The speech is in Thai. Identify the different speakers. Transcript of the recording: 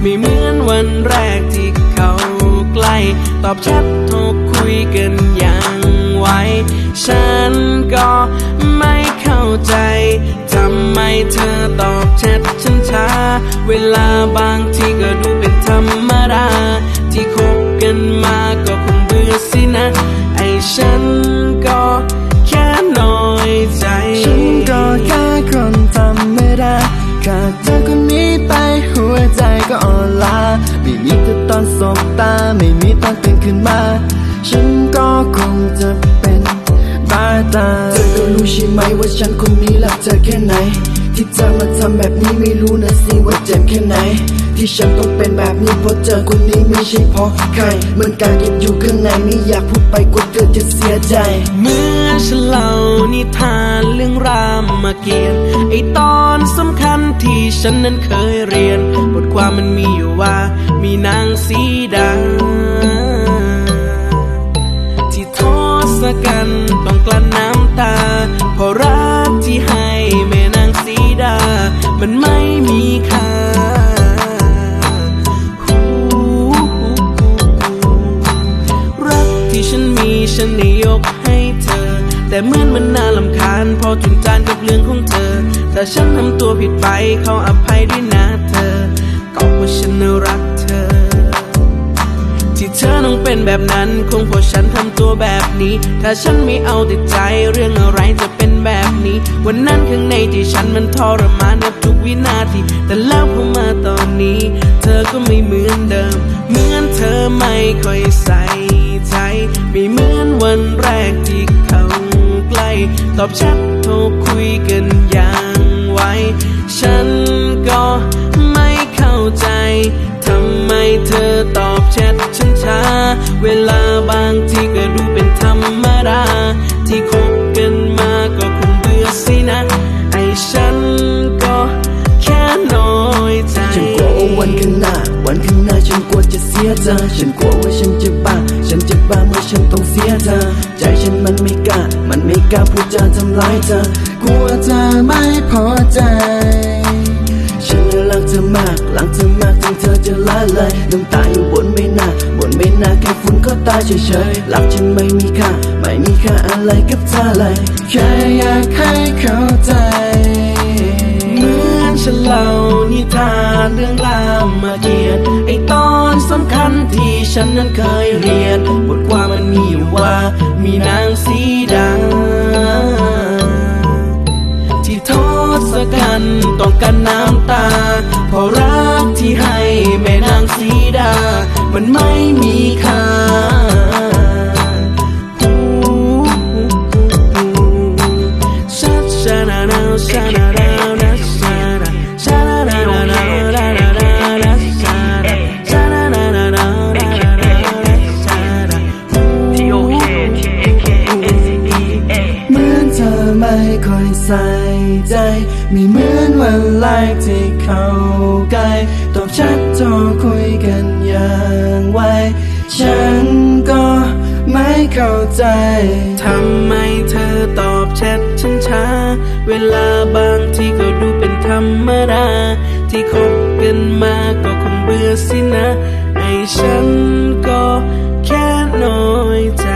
Speaker 1: ไม่เหมือนวันแรกที่เขาใกล้ ตอบแชทโทรคุยกันอย่างไวฉันก็ไม่เข้าใจ ทำไมเธอตอบแชทฉันช้า เวลาบางทีก็ดูเป็นธรรมดา ที่คบกันมาก็คงเบื่อสินะ ไอ้ฉันก็แค่น้อยใจ
Speaker 2: ฉันก็แค่คนธรรมดาขาดเธอคน ก็อ่อนล้าไม่มีเธอตอนสบตาไม่มีตอนตื่นขึ้นมา ฉันก็คงจะเป็นบ้าตาเธอก็รู้ใช่ไหมว่าฉันคนนี้รักเธอแค่ไหน ที่เธอมาทำแบบนี้ไม่รู้นะสิว่าเจ็บแค่ไหนที่ฉันต้องเป็นแบบนี้เพราะเธอคนนี้ไม่ใช่เพราะใครเหมือนการเก็บอยู่ข้างในไม่อยากพูดไปกลัวเธอจะเสียใจ
Speaker 1: เมื่อฉันเล่านิทานเรื่องรามเกียรติ์ไอตอน สำคัญที่ฉันนั้นเคยเรียน บทความมันมีอยู่ว่า มีนางสีดาที่ทศกัณฐ์ต้องกลั้นน้ำตาเพราะรักที่ให้แม่นางสีดา มันไม่มีค่ารักที่ฉันมีฉันได้ยกให้เธอ แต่เหมือนมันน่าลำคาญ พอจุนจานกับเรื่องของเธอถ้าฉันทำตัวผิดไปเขาอภัยด้วยนะเธอ ก็เพราะฉันนรักเธอ ที่เธอต้องเป็นแบบนั้นคงเพราะฉันทำตัวแบบนี้ ถ้าฉันไม่เอาแต่ใจเรื่องอะไรจะเป็นแบบนี้ วันนั้นข้างในที่ฉันมันทรมานกับทุกวินาที แต่แล้วพอมาตอนนี้ เธอก็ไม่เหมือนเดิม เหมือนเธอไม่ค่อยใส่ ตอบแชทโทรคุยกันอย่างไวฉันก็ไม่เข้าใจทำไมเธอตอบแชทฉันช้า เวลาบางทีก็ดูเป็นธรรมดาที่คบกันมาก็คงเบื่อสินะ ไอ้ฉันก็แค่น้อยใจ
Speaker 2: ฉันกลัววันข้างหน้า วันข้างหน้าฉันกลัวจะเสียเธอฉันกลัวว่าฉัน กล้าพูดจาทำร้ายเธอกลัวเธอไม่พอใจ ฉันรักเธอมากรักเธอมากจนเธอจะละเลยน้ำตาอยู่บนใบหน้าบนใบหน้าแค่ฝุ่นก็ตายเฉยๆรักฉันไม่มีค่าไม่มีค่าอะไรกับเธอเลยแค่อยากให้เข้าใจ
Speaker 1: เหมือนฉันเล่านิทานเรื่องราวมาเกียรติ์ไอตอนสำคัญที่ฉันนั้นเคยเรียนบทความมันมีอยู่ว่า มีนางสีดา การน้ำตา เพราะรักที่ให้แม่นางสีดา มันไม่มีค่าชาชานานาชานานานาชานาชานานานานานานานาชานาชานานานานานานาชานา
Speaker 3: T O K T A K S E A
Speaker 2: เหมือนเธอไม่ค่อยใส่ใจไม่เหมือน วันแรกที่เข้าใกล้ตอบแชทโทรคุยกันอย่างไวฉันก็ไม่เข้าใจ
Speaker 1: ทำไมเธอตอบแชทฉันช้า เวลาบางทีก็ดูเป็นธรรมดา ที่คบกันมาก็คงเบื่อสินะ ไอ้ฉันก็แค่น้อยใจ